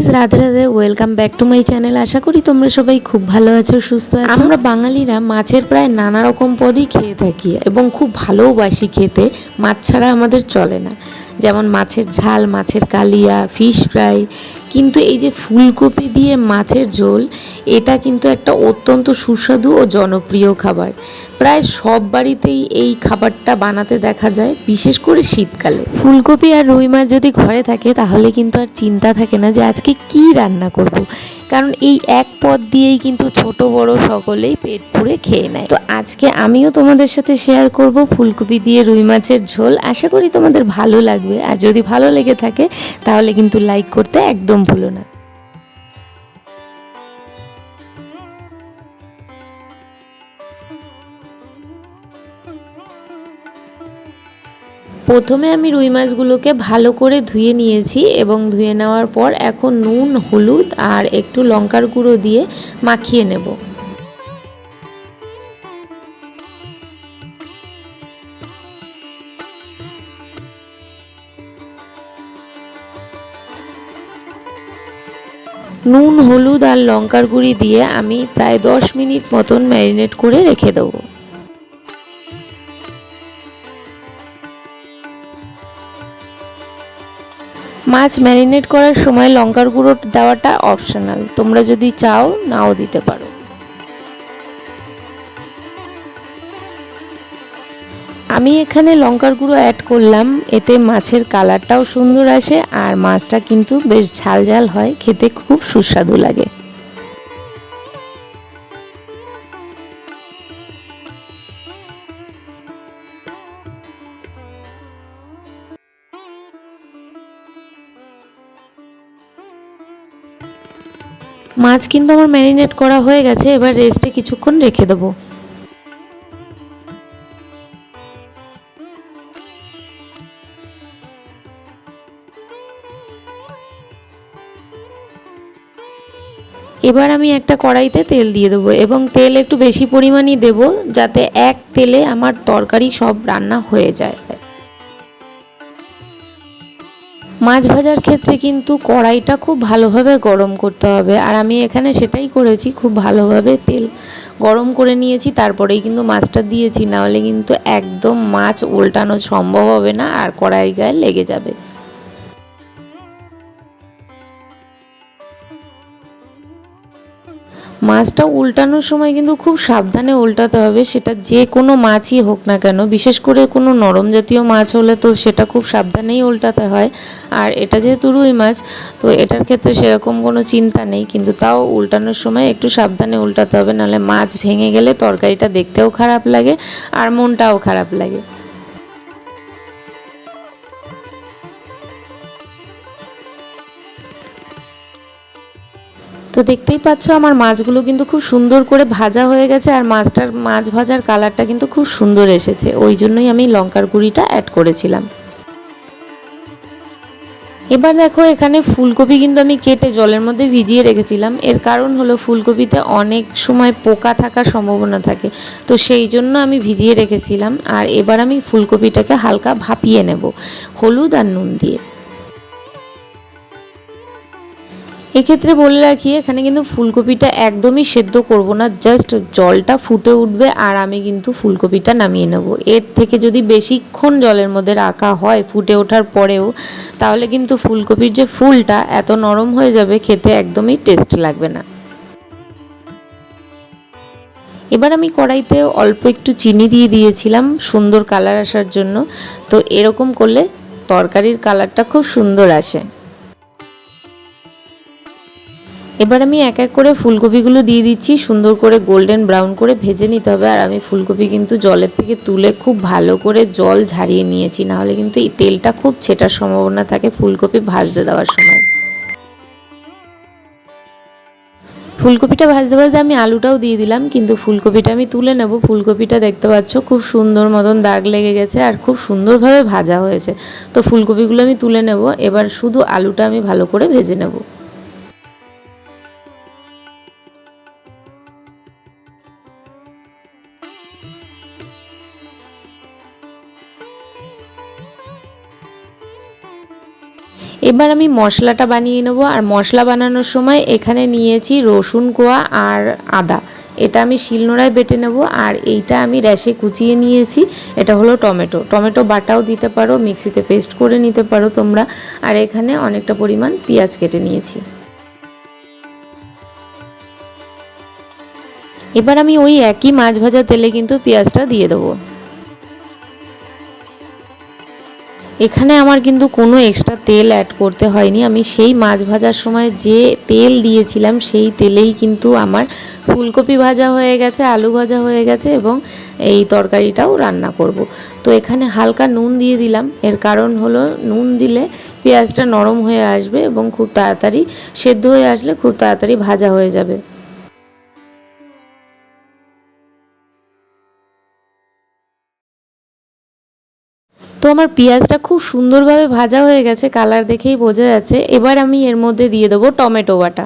Guys Radhe Radhe welcome back to my channel আশা করি তোমরা সবাই খুব ভালো আছো, সুস্থ আছো। আমরা বাঙালিরা মাছের প্রায় নানা রকম পদই খেয়ে থাকি এবং খুব ভালোবাসি খেতে, মাছ ছাড়া আমাদের চলে না। যেমন মাছের ঝাল, মাছের কালিয়া ফিশ ফ্রাই কিন্তু এই যে ফুলকপি দিয়ে মাছের ঝোল, এটা কিন্তু একটা অত্যন্ত সুস্বাদু ও জনপ্রিয় খাবার। প্রায় সব বাড়িতেই এই খাবারটা বানাতে দেখা যায়, বিশেষ করে শীতকালে। ফুলকপি আর রুই মাছ যদি ঘরে থাকে, তাহলে কিন্তু আর চিন্তা থাকে না যে আজকে কি রান্না করব। কারণ এই এক পদ দিয়েই কিন্তু ছোট বড় সকলেই পেট পুড়ে খেয়ে নেয়। তো আজকে আমিও তোমাদের সাথে শেয়ার করব ফুলকপি দিয়ে রুই মাছের ঝোল। আশা করি তোমাদের ভালো লাগবে। আর যদি ভালো লেগে থাকে, তাহলে কিন্তু লাইক করতে একদম ভুলো না। প্রথমে আমি রুই মাছগুলোকে ভালো করে ধুয়ে নিয়েছি এবং ধুয়ে নেওয়ার পর এখন নুন, হলুদ আর একটু লঙ্কার গুঁড়ো দিয়ে মাখিয়ে নেব। নুন, হলুদ আর লঙ্কার গুঁড়ি দিয়ে আমি প্রায় দশ মিনিট মতন ম্যারিনেট করে রেখে দেবো। মাছ ম্যারিনেট করার সময় লঙ্কার গুঁড়ো দেওয়াটা অপশনাল তোমরা যদি চাও, নাও দিতে পারো। আমি এখানে লঙ্কার গুঁড়ো অ্যাড করলাম। এতে মাছের কালারটাও সুন্দর আসে আর মাছটা কিন্তু বেশ ঝাল ঝাল হয়। খেতে খুব সুস্বাদু লাগে। মাছ কিন্তু আমার ম্যারিনেট করা হয়ে গেছে, এবার রেস্টে কিছুক্ষণ রেখে দেবো। এবার আমি একটা কড়াইতে তেল দিয়ে দেবো এবং তেল একটু বেশি পরিমাণই দেব যাতে এক তেলে আমার তরকারি সব রান্না হয়ে যায়। মাছ ভাজার ক্ষেত্রে কিন্তু কড়াইটা খুব ভালোভাবে গরম করতে হবে। আর আমি এখানে সেটাই করেছি, খুব ভালোভাবে তেল গরম করে নিয়েছি, তারপরেই কিন্তু মাছটা দিয়েছি। নাহলে কিন্তু একদম মাছ উল্টানো সম্ভব হবে না, আর কড়াইয়ের গায়ে লেগে যাবে। মাছটা উল্টানোর সময় কিন্তু খুব সাবধানে উল্টাতে হবে, সেটা যে কোনো মাছই হোক না কেন। বিশেষ করে কোনো নরম জাতীয় মাছ হলে তো সেটা খুব সাবধানেই উল্টাতে হয়। আর এটা যেহেতু রুই মাছ, তো এটার ক্ষেত্রে সেরকম কোনো চিন্তা নেই, কিন্তু তাও উল্টানোর সময় একটু সাবধানে উল্টাতে হবে, নাহলে মাছ ভেঙে গেলে তরকারিটা দেখতেও খারাপ লাগে আর মনটাও খারাপ লাগে। তো দেখতেই পাচ্ছ আমার মাছগুলো কিন্তু খুব সুন্দর করে ভাজা হয়ে গেছে আর মাছটার মাছ ভাজার কালারটা কিন্তু খুব সুন্দর এসেছে। ওই জন্যই আমি লঙ্কার গুঁড়িটা অ্যাড করেছিলাম। এবার দেখো এখানে ফুলকপি কিন্তু আমি কেটে জলের মধ্যে ভিজিয়ে রেখেছিলাম। এর কারণ হলো ফুলকপিতে অনেক সময় পোকা থাকার সম্ভাবনা থাকে। তো সেই জন্য আমি ভিজিয়ে রেখেছিলাম। আর এবার আমি ফুলকপিটাকে হালকা ভাপিয়ে নেব, হলুদ আর নুন দিয়ে। এক্ষেত্রে বলে রাখি, এখানে কিন্তু ফুলকপিটা একদমই সেদ্ধ করব না জাস্ট জলটা ফুটে উঠবে আর আমি কিন্তু ফুলকপিটা নামিয়ে নেব। এর থেকে যদি বেশিক্ষণ জলের মধ্যে রাখা হয় ফুটে ওঠার পরেও, তাহলে কিন্তু ফুলকপির যে ফুলটা এত নরম হয়ে যাবে খেতে একদমই টেস্ট লাগবে না। এবার আমি কড়াইতে অল্প একটু চিনি দিয়ে দিয়েছিলাম, সুন্দর কালার আসার জন্য। তো এরকম করলে তরকারির কালারটা খুব সুন্দর আসে। এবার আমি এক এক করে ফুলকপিগুলো দিয়ে দিচ্ছি, সুন্দর করে গোল্ডেন ব্রাউন করে ভেজে নিতে হবে। আর আমি ফুলকপি কিন্তু জলের থেকে তুলে খুব ভালো করে জল ঝারিয়ে নিয়েছি, নাহলে কিন্তু এই তেলটা খুব ছেটার সম্ভাবনা থাকে ফুলকপি ভাজতে দেওয়ার সময়। ফুলকপিটা ভাজতে ভাজতে আমি আলুটাও দিয়ে দিলাম, কিন্তু ফুলকপিটা আমি তুলে নেব। ফুলকপিটা দেখতে পাচ্ছ খুব সুন্দর মতন দাগ লেগে গেছে আর খুব সুন্দরভাবে ভাজা হয়েছে। তো ফুলকপিগুলো আমি তুলে নেব, এবার শুধু আলুটা আমি ভালো করে ভেজে নেব। এবার আমি মশলাটা বানিয়ে নেব। আর মশলা বানানোর সময় এখানে নিয়েছি রসুন কোয়া আর আদা। এটা আমি শিলনোড়ায় বেটে নেব। আর এইটা আমি র্যাশে কুচিয়ে নিয়েছি। এটা হলো টমেটো। টমেটো বাটাও দিতে পারো, মিক্সিতে পেস্ট করে নিতে পারো তোমরা। আর এখানে অনেকটা পরিমাণ পেঁয়াজ কেটে নিয়েছি। এবার আমি ওই একই মাছ ভাজা তেলে কিন্তু পেঁয়াজটা দিয়ে দেবো। এখানে আমার কিন্তু কোনো এক্সট্রা তেল অ্যাড করতে হয়নি। আমি সেই মাছ ভাজার সময় যে তেল দিয়েছিলাম, সেই তেলেই কিন্তু আমার ফুলকপি ভাজা হয়ে গেছে, আলু ভাজা হয়ে গেছে এবং এই তরকারিটাও রান্না করব। তো এখানে হালকা নুন দিয়ে দিলাম। এর কারণ হলো নুন দিলে পেঁয়াজটা নরম হয়ে আসবে এবং খুব তাড়াতাড়ি সেদ্ধ হয়ে আসলে খুব তাড়াতাড়ি ভাজা হয়ে যাবে। তো আমার পেঁয়াজটা খুব সুন্দরভাবে ভাজা হয়ে গেছে কালার দেখেই বোঝা যাচ্ছে। এবার আমি এর মধ্যে দিয়ে দেবো টমেটো বাটা।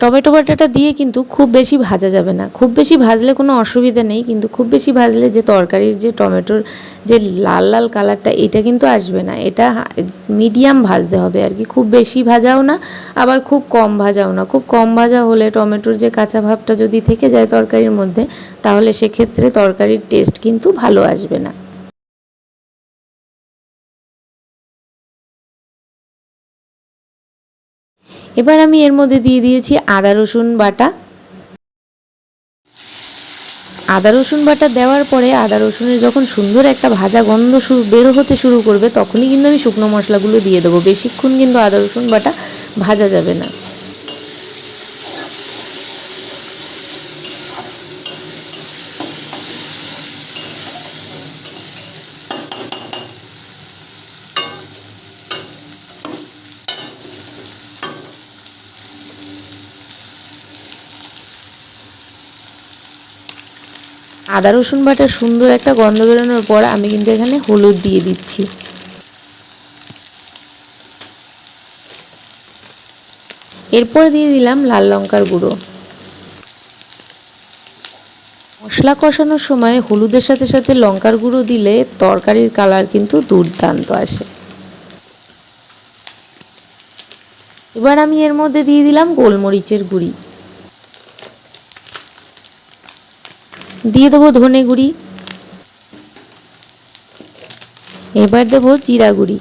টমেটো বাটাটা দিয়ে কিন্তু খুব বেশি ভাজা যাবে না। খুব বেশি ভাজলে কোনো অসুবিধা নেই, কিন্তু খুব বেশি ভাজলে যে তরকারির যে টমেটোর যে লাল লাল কালারটা, এটা কিন্তু আসবে না। এটা মিডিয়াম ভাজতে হবে আর কি। খুব বেশি ভাজাও না, আবার খুব কম ভাজাও না। খুব কম ভাজা হলে টমেটোর যে কাঁচা ভাবটা যদি থেকে যায় তরকারির মধ্যে, তাহলে সেক্ষেত্রে তরকারির টেস্ট কিন্তু ভালো আসবে না। এবার আমি এর মধ্যে দিয়ে দিয়েছি আদা, রসুন বাটা। আদা, রসুন বাটা দেওয়ার পরে আদা, রসুনের যখন সুন্দর একটা ভাজা গন্ধ বের হতে শুরু করবে, তখনই কিন্তু আমি শুকনো মশলাগুলো দিয়ে দেবো। বেশিক্ষণ কিন্তু আদা, রসুন বাটা ভাজা যাবে না। আদা, রসুন বাটার সুন্দর একটা গন্ধ বেরোনোর পর আমি কিন্তু এখানে হলুদ দিয়ে দিচ্ছি। এরপর দিয়ে দিলাম লাল লঙ্কার গুঁড়ো। মশলা কষানোর সময় হলুদের সাথে সাথে লঙ্কার গুঁড়ো দিলে তরকারির কালার কিন্তু দুর্দান্ত আসে। এবার আমি এর মধ্যে দিয়ে দিলাম গোলমরিচের গুঁড়ি। দিয়ে দেবো ধনে গুঁড়ি। এবার দেবো জিরা গুঁড়ি।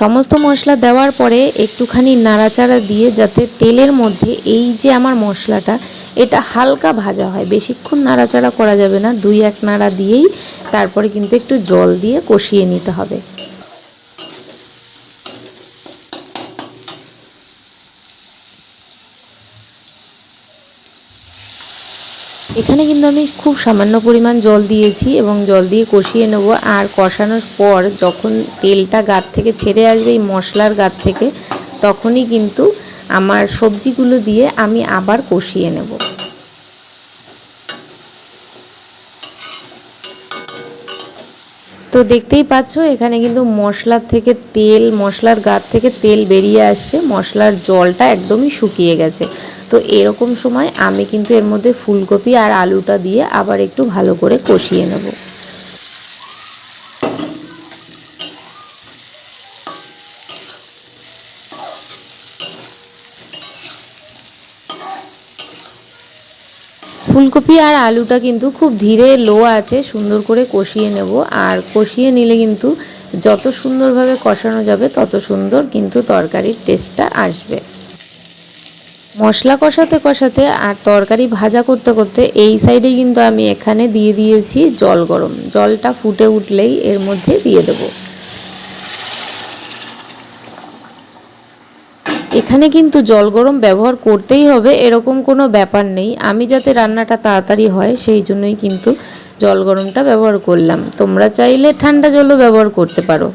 সমস্ত মশলা দেওয়ার পরে একটুখানি নাড়াচাড়া দিয়ে যাতে তেলের মধ্যে এই যে আমার মশলাটা, এটা হালকা ভাজা হয়। বেশিক্ষণ নাড়াচাড়া করা যাবে না। দুই এক নাড়া দিয়েই তারপরে কিন্তু একটু জল দিয়ে কষিয়ে নিতে হবে। এখানে কিন্তু আমি খুব সামান্য পরিমাণ জল দিয়েছি এবং জল দিয়ে কষিয়ে নেব। আর কষানোর পর যখন তেলটা গাত থেকে ছেড়ে আসবে, এই মশলার গাত থেকে, তখনই কিন্তু আমার সবজিগুলো দিয়ে আমি আবার কষিয়ে নেব। তো দেখতেই পাচ্ছ, এখানে কিন্তু মশলার থেকে তেল, মশলার গাত থেকে তেল বেরিয়ে আসছে, মশলার জলটা একদমই শুকিয়ে গেছে। তো এরকম সময় আমি কিন্তু এর মধ্যে ফুলকপি আর আলুটা দিয়ে আবার একটু ভালো করে কষিয়ে নেব। ফুলকপি আর আলুটা কিন্তু খুব ধীরে, লো আছে, সুন্দর করে কষিয়ে নেব। আর কষিয়ে নিলে কিন্তু যত সুন্দরভাবে কষানো যাবে, তত সুন্দর কিন্তু তরকারির টেস্টটা আসবে। মশলা কষাতে কষাতে আর তরকারি ভাজা করতে করতে এই সাইডে কিন্তু আমি এখানে দিয়ে দিয়েছি জল গরম। জলটা ফুটে উঠলেই এর মধ্যে দিয়ে দেবো। এখানে কিন্তু জল গরম ব্যবহার করতেই হবে, এরকম কোনো ব্যাপার নেই। আমি যাতে রান্নাটা তাড়াতাড়ি হয়, সেই জন্যই কিন্তু জল গরমটা ব্যবহার করলাম। তোমরা চাইলে ঠান্ডা জলও ব্যবহার করতে পারো।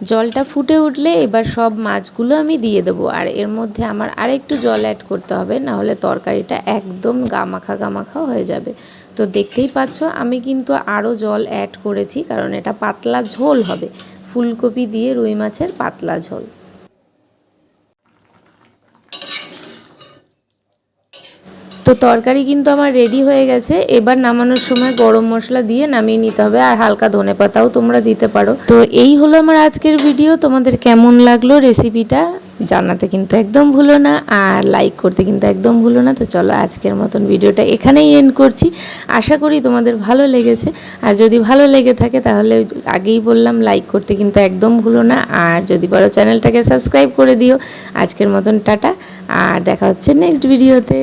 জলটা ফুটে উঠলে এবার সব মাছগুলো আমি দিয়ে দেবো। আর এর মধ্যে আমার আর একটু জল অ্যাড করতে হবে, নাহলে তরকারিটা একদম গামাখা গামাখা হয়ে যাবে। তো দেখতেই পাচ্ছ, আমি কিন্তু আরও জল অ্যাড করেছি, কারণ এটা পাতলা ঝোল হবে। ফুলকপি দিয়ে রুই মাছের পাতলা ঝোল। তো তরকারি কিন্তু আমার রেডি হয়ে গেছে। এবার নামানোর সময় গরম মশলা দিয়ে নামিয়ে নিতে হবে আর হালকা ধনে পাতাও তোমরা দিতে পারো। তো এই হলো আমার আজকের ভিডিও তোমাদের কেমন লাগল রেসিপিটা জানাতে কিন্তু একদম ভুলো না আর লাইক করতে কিন্তু একদম ভুলো না। তো চলো আজকের মতন ভিডিওটা এখানেই এন্ড করছি। আশা করি তোমাদের ভালো লেগেছে। আর যদি ভালো লেগে থাকে তাহলে আগেই বললাম লাইক করতে কিন্তু একদম ভুলো না। আর যদি পারো চ্যানেলটাকে সাবস্ক্রাইব করে দিও। আজকের মতন টাটা। আর দেখা হচ্ছে নেক্সট ভিডিওতে